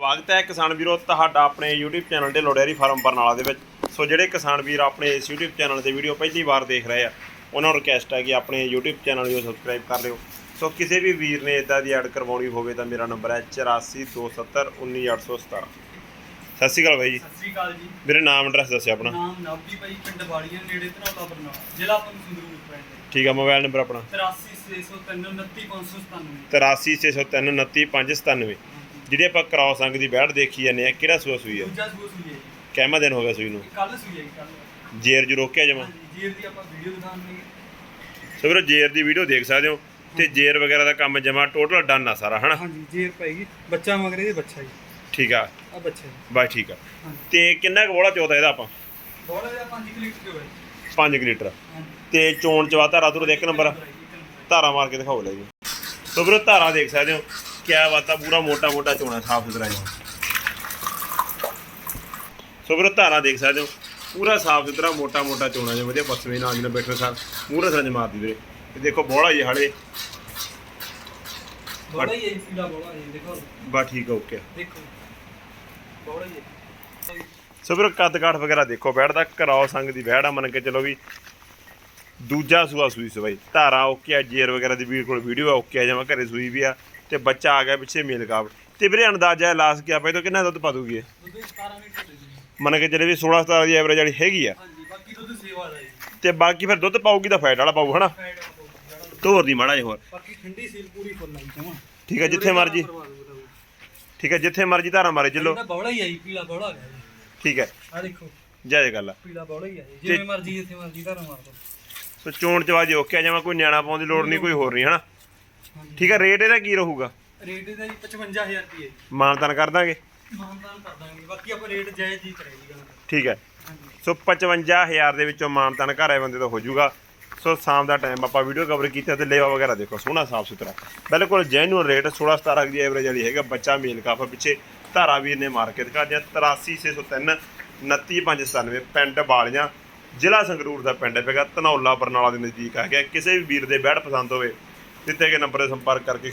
ਸਵਾਗਤ ਹੈ ਕਿਸਾਨ ਵੀਰੋ ਤੁਹਾਡਾ ਆਪਣੇ YouTube ਚੈਨਲ ਤੇ ਲੋੜੇਰੀ ਫਾਰਮ ਬਰਨਾਲਾ ਦੇ ਵਿੱਚ। ਸੋ ਜਿਹੜੇ ਕਿਸਾਨ ਵੀਰ ਆਪਣੇ ਇਸ YouTube ਚੈਨਲ ਤੇ ਵੀਡੀਓ ਪਹਿਲੀ ਵਾਰ ਦੇਖ ਰਹੇ ਆ ਉਹਨਾਂ ਨੂੰ ਰਿਕਵੈਸਟ ਹੈ ਕਿ ਆਪਣੇ YouTube ਚੈਨਲ ਨੂੰ ਸਬਸਕ੍ਰਾਈਬ ਕਰ ਲਿਓ। ਸੋ ਕਿਸੇ ਵੀ ਵੀਰ ਨੇ ਇਦਾਂ ਦੀ ਐਡ ਕਰਵਾਉਣੀ ਹੋਵੇ ਤਾਂ ਮੇਰਾ ਨੰਬਰ ਹੈ 8427191817 ਸਤਿ ਸ਼੍ਰੀ ਅਕਾਲ ਬਾਈ ਜੀ। ਸਤਿ ਸ੍ਰੀ ਅਕਾਲ ਜੀ। ਮੇਰੇ ਨਾਮ ਐਡਰੈਸ ਦੱਸਿਓ ਆਪਣਾ। ਨਾਮ ਨਵਦੀ ਭਾਈ ਪਿੰਡ ਵਾਲੀਆਂ ਨੇੜੇ ਧਨੌਲਾ ਬਰਨਾਲਾ ਜ਼ਿਲ੍ਹਾ ਪੰਜ ਸੰਗਰੂਰ ਪਿੰਡ। ਠੀਕ ਆ ਮੋਬਾਈਲ ਨੰਬਰ ਆਪਣਾ। 8360399597 8360399597 ਜਿਹੜੀ ਆਪਾਂ ਕ੍ਰਾਸ ਅੰਗ ਦੀ ਬੈੜ ਦੇਖੀ ਜਾਂਦੇ ਆ ਕਿਹੜਾ ਸੂਆ ਸੂਈ ਆ? ਦੂਜਾ ਸੂਆ ਸੂਈ ਹੈ ਜੀ। ਕਹਿਮਾ ਦਿਨ ਹੋ ਗਿਆ ਸੂਈ ਨੂੰ? ਕੱਲ ਸੂਈ ਹੈ ਜੀ ਕੱਲ ਜੇਰ ਜੂ ਰੋਕਿਆ ਜਮਾ? ਜੀਰ ਦੀ ਆਪਾਂ ਵੀਡੀਓ ਦਿਖਾਉਂਦੇ ਸੋ ਵੀਰੋ ਜੇਰ ਦੀ ਵੀਡੀਓ ਦੇਖ ਸਕਦੇ ਹੋ ਤੇ ਜੇਰ ਵਗੈਰਾ ਦਾ ਕੰਮ ਜਮਾ ਟੋਟਲ ਡਨ ਆ ਸਾਰਾ ਹਨਾ? ਹਾਂਜੀ ਜੀਰ ਪਏਗੀ ਬੱਚਾ ਮਗਰੇ ਦੇ ਬੱਚਾ ਜੀ। ਠੀਕ ਆ। ਆ ਬੱਚਾ ਜੀ। ਬਸ ਠੀਕ ਆ। ਹਾਂਜੀ। ਤੇ ਕਿੰਨਾ ਕੁ ਬੋਲਾ ਚੋਦਾ ਇਹਦਾ ਆਪਾਂ? ਬੋਲਾ ਜਿਹਾ 5 ਲੀਟਰ ਦੇ ਹੋਏ 5 ਲੀਟਰ। ਹਾਂਜੀ। ਤੇ ਚੋਣ ਚਵਾ ਧਾਰਾ ਤੁਰ ਦੇ ਇੱਕ ਨੰਬਰ ਧਾਰਾ ਮਾਰ ਕੇ ਦਿਖਾਓ ਲੈ ਜੀ। ਸੋ ਵੀਰੋ ਧਾਰਾ ਦੇਖ ਸਕਦੇ ਹੋ। ਕਿਆ ਬਾਤ ਆ ਪੂਰਾ ਮੋਟਾ ਮੋਟਾ ਚੋਣਾ ਸਾਫ਼ ਸੁਥਰਾ ਜੀ। ਸੋ ਵੀਰੋ ਧਾਰਾ ਦੇਖ ਸਕਦੇ ਹੋ ਪੂਰਾ ਸਾਫ਼ ਸੁਥਰਾ ਮੋਟਾ ਮੋਟਾ ਚੋਣਾ ਜੀ ਵਧੀਆ ਪਸਵੇ ਨਾਲ ਜਿਹਨੇ ਬੈਠੇ ਸਾਰ ਪੂਰਾ ਸਰਜ ਮਾਰਦੀ ਵੀਰੇ। ਤੇ ਦੇਖੋ ਬੋਲਾ ਜੀ ਹਲੇ। ਬੋਲਾ ਹੀ ਜੀ, ਪੀਲਾ ਬੋਲਾ ਹੈ ਦੇਖੋ। ਬਸ ਠੀਕ ਆ ਓਕੇ। ਦੇਖੋ ਬੋਲਾ ਹੀ ਸੋ ਵੀਰੋ ਕੱਦ ਕਾਠ ਵਗੈਰਾ ਦੇਖੋ ਬੈੜ ਦਾ ਕਰਾਓ ਸੰਗ ਦੀ ਬੈੜ ਆ ਮੰਨ ਕੇ ਚਲੋ ਵੀ। ਦੂਜਾ ਸੂਆ ਸੂਈ ਸਵਾਈ। ਧਾਰਾ ਓਕੇ ਆ ਜੇਰ ਵਗੈਰਾ ਦੀ ਵੀਰ ਕੋਲ ਵੀਡੀਓ ਓਕੇ ਆ ਜਾਵਾਂ ਘਰੇ ਸੂਈ ਵੀ ਆ। ਤੇ ਬੱਚਾ ਆ ਗਿਆ ਪਿੱਛੇ ਮੇਲ ਕਾਬ ਤੇ ਵੀਰੇ ਅੰਦਾਜ਼ਾ ਲਾਸ ਕੀ ਆਪਾਂ ਇਹ ਤੋਂ ਕਿੰਨਾ ਦੁੱਧ ਪਾ ਦੂਗੀ? ਦੁੱਧ 17 ਲੀਟਰ ਦੇ ਜੀ ਮੰਨ ਕੇ ਚਲੇ ਵੀ 16 17 ਦੀ ਐਵਰੇਜ ਵਾਲੀ ਹੈਗੀ ਆ। ਹਾਂਜੀ ਬਾਕੀ ਦੁੱਧ ਸੇਵਾ ਦਾ ਜੀ ਤੇ ਬਾਕੀ ਫਿਰ ਦੁੱਧ ਪਾਊਗੀ ਤਾਂ ਫੈਟ ਵਾਲਾ ਪਾਊ ਹਨਾ? ਫੈਟ ਵਾਲਾ ਜਿਹੜਾ ਧੋਰ ਦੀ ਮਾੜਾ ਜਿਹਾ ਹੋਰ। ਬਾਕੀ ਠੰਡੀ ਸੀਲ ਪੂਰੀ ਫੁੱਲ ਆਈ ਜਮਾ ਠੀਕ ਹੈ ਜਿੱਥੇ ਮਰਜ਼ੀ। ਠੀਕ ਹੈ ਜਿੱਥੇ ਮਰਜ਼ੀ ਧਾਰਾ ਮਾਰੇ ਚੱਲੋ। ਇਹਦਾ ਬੌੜਾ ਹੀ ਆਈ ਪੀਲਾ ਬੌੜਾ ਆ ਗਿਆ। ਜੀ ਠੀਕ ਹੈ ਆ ਦੇਖੋ। ਜੈ ਜੈ ਗੱਲ ਆ। ਪੀਲਾ ਬੌੜਾ ਹੀ ਆ ਜੀ। ਜਿਵੇਂ ਮਰਜ਼ੀ ਜਿੱਥੇ ਮਰਜ਼ੀ ਧਾਰਾ ਮਾਰ ਦੋ ਸੋ ਚੋਣ ਚਵਾਜੀ ਓਕੇ ਆ ਜਾਵਾਂ ਕੋਈ ਨਿਆਣਾ ਪਾਉਣ ਦੀ ਲੋੜ ਨਹੀਂ ਕੋਈ ਹੋਰ ਨਹੀਂ ਹਨਾ? ਠੀਕ ਹੈ ਰੇਟ ਇਹਦਾ ਕੀ ਰਹੂਗਾ? ਰੇਟ ਇਹਦਾ ਜੀ 55000 ਰੁਪਏ। ਮਾਨਤਾਨ ਕਰ ਦਾਂਗੇ? ਮਾਨਦਾਨ ਕਰ ਦਾਂਗੇ। ਬਾਕੀ ਆਪਾਂ ਰੇਟ ਜਾਇਜ਼ ਹੀ ਕਰੇਗੀ ਠੀਕ ਹੈ ਸੋ 55000 ਦੇ ਵਿੱਚੋਂ ਮਾਨਤਾਨ ਘਰ ਆਏ ਬੰਦੇ ਤੋਂ ਹੋ ਜਾਊਗਾ। ਸੋ ਸ਼ਾਮ ਦਾ ਟਾਈਮ ਆਪਾਂ ਵੀਡੀਓ ਕਵਰ ਕੀਤਾ ਤੇ ਲੇਵਾ ਵਗੈਰਾ ਦੇਖੋ ਸੋਹਣਾ ਸਾਫ਼ ਸੁਥਰਾ। ਬਿਲਕੁਲ ਜੈਨੂਅਲ ਰੇਟ 16 17 ਦੀ ਐਵਰੇਜ ਵਾਲੀ ਹੈਗਾ ਬੱਚਾ ਮੇਲ ਕਾਫਾ ਪਿੱਛੇ ਧਾਰਾ ਵੀਰ ਨੇ ਮਾਰਕੀਟ ਦਿਖਾ ਦਿਆ 83603 29597 ਪਿੰਡ ਬਾਲੀਆਂ ਜ਼ਿਲ੍ਹਾ ਸੰਗਰੂਰ ਦਾ ਪਿੰਡ ਹੈਗਾ ਧਨੌਲਾ ਬਰਨਾਲਾ ਦੇ ਨਜ਼ਦੀਕ ਆ ਗਿਆ। ਕਿਸੇ ਵੀ ਵੀਰ ਦੇ ਬੈੜ ਪਸੰਦ ਹੋਵੇ ਦਿੱਤੇ ਗਏ ਨੰਬਰ 'ਤੇ ਸੰਪਰਕ ਕਰਕੇ